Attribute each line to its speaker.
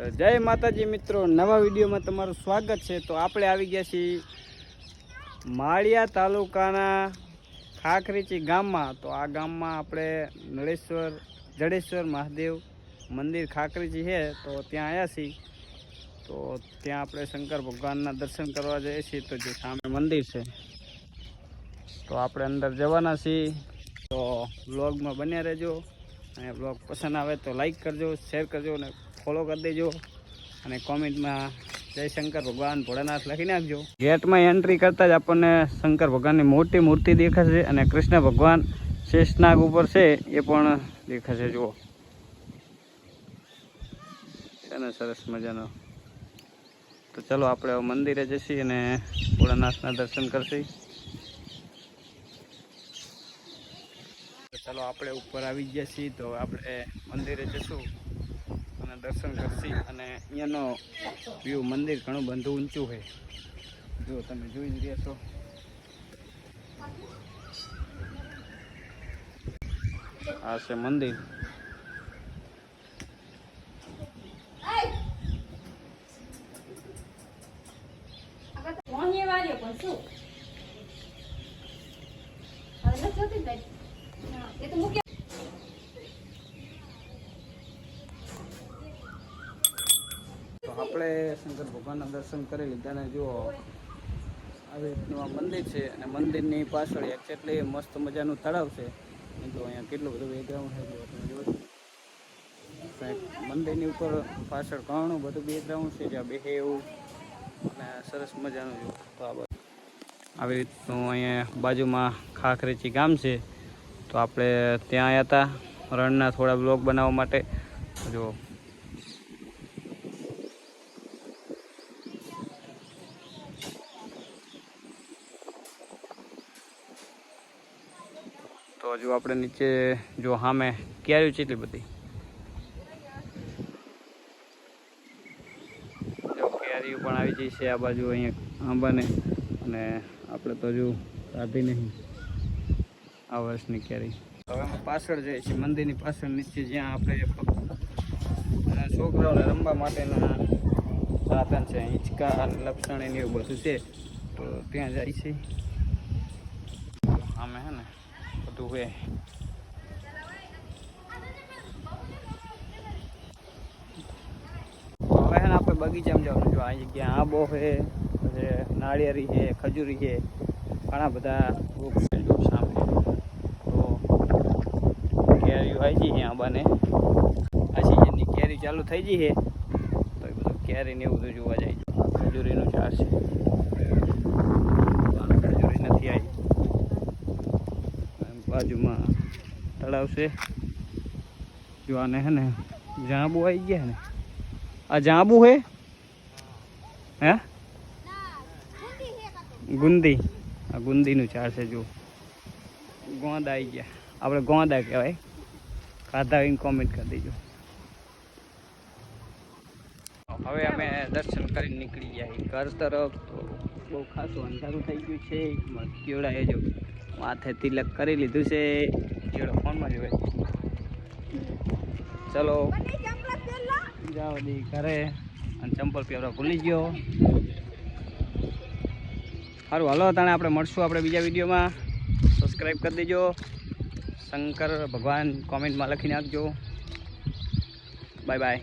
Speaker 1: તો જય માતાજી મિત્રો, નવા વિડીયોમાં તમારું સ્વાગત છે. તો આપણે આવી ગયા છીએ માળિયા તાલુકાના ખાખરીચી ગામમાં. તો આ ગામમાં આપણે નળેશ્વર, જડેશ્વર મહાદેવ મંદિર ખાખરીચી છે. તો ત્યાં આવ્યા છીએ. તો ત્યાં આપણે શંકર ભગવાનના દર્શન કરવા જઈએ છીએ. તો જે સામે મંદિર છે. તો આપણે અંદર જવાના છીએ. તો વ્લોગમાં બન્યા રહેજો. અને બ્લોગ પસંદ આવે તો લાઈક કરજો શેર કરજો અને ફોલો કરી દેજો અને કોમેન્ટમાં જય શંકર ભગવાન ભોળાનાથ લખી નાખજો ગેટમાં એન્ટ્રી કરતાં જ આપણને શંકર ભગવાનની મોટી મૂર્તિ દેખાશે અને કૃષ્ણ ભગવાન શેષનાગ ઉપર છે એ પણ દેખાશે, જુઓ. છે ને સરસ મજાનો. તો ચલો આપણે મંદિરે જઈશી અને ભોળાનાથના દર્શન કરશી. ચલો આપણે ઉપર આવી ગયા છીએ તો આપણે મંદિરે અને દર્શન કરશી અને અહીંયાનો વ્યૂ મંદિર ઘણું બધું ઊંચું છે. જો તમે જોઈ રહ્યા છો. આ છે મંદિર.
Speaker 2: મૂકે
Speaker 1: આપણે શંકર ભગવાનના દર્શન કરી લીધા ને જુઓ, આવી રીતનું આ મંદિર છે અને મંદિરની પાછળ એક એટલે મસ્ત મજાનું તળાવ છે. જો અહીંયા કેટલું બધું બેકગ્રાઉન્ડ છે જુઓ, તમે જુઓ મંદિરની ઉપર પાછળ ઘણું બધું બેકગ્રાઉન્ડ છે, જ્યાં બેહે એવું અને સરસ મજાનું જુઓ. તો આવી રીતનું અહીંયા બાજુમાં ખાખરેચી ગામ છે. તો આપણે ત્યાં આવ્યા હતા રણના થોડા બ્લોગ બનાવવા માટે. જો તો હજુ આપણે નીચે જો સામે કેરીઓ છે એટલી બધી. જો કેરીઓ પણ આવી જઈ છે આ બાજુ અહીંયા આંબાને. અને આપણે તો હજુ સાધી નહીં. આ વર્ષની કેરી. હવે અમે પાછળ જઈએ છીએ, મંદિરની પાછળ નીચે, જ્યાં આપણે છોકરાઓને રમવા માટેના સાધન છે, હિંચકા અને લપસણી એવું બધું છે. તો ત્યાં જાય છે અમે હે ને બધું હોય હવે ને આપણે બગીચામાં જવાનું જો આ જગ્યા આંબો છે પછી નાળિયેરી છે ખજૂરી છે ઘણા બધા સામે તો કેરીઓ આવી જઈ છે આંબાને. આ સિઝનની કેરી ચાલુ થઈ ગઈ છે. તો એ બધું કેરી ને એવું બધું જોવા જાય છે. ખજૂરીનું ચાર છે પણ ખજૂરી નથી આવી અને બાજુમાં તળાવ છે. જો હે ને, જાંબુ આવી ગયા ને. આ જાંબુ હે? હે? ગુંદી. આ ગુંદીનું ઝાડ છે જો ગોંદ આવી ગયા. આપણે ગોંદા કહેવાય. ખાધા આવીને કોમેન્ટ કરી દેજો. હવે અમે દર્શન કરીને નીકળી ગયા ઘર તરફ તો બહુ ખાસું અંધારું થઈ ગયું છે. કેવડાય જો માથે તિલક કરી લીધું છે. જેડો ફોનમાં જોવે ચલો. જાઓ દી ઘરે. અને ચંપલ પહેરવા ભૂલી ગયો. સારું, હાલો, તાણે આપણે મળશું આપણે બીજા વિડીયોમાં. સબસ્ક્રાઈબ કરી દેજો. શંકર ભગવાન કોમેન્ટમાં લખીને આપજો. Bye bye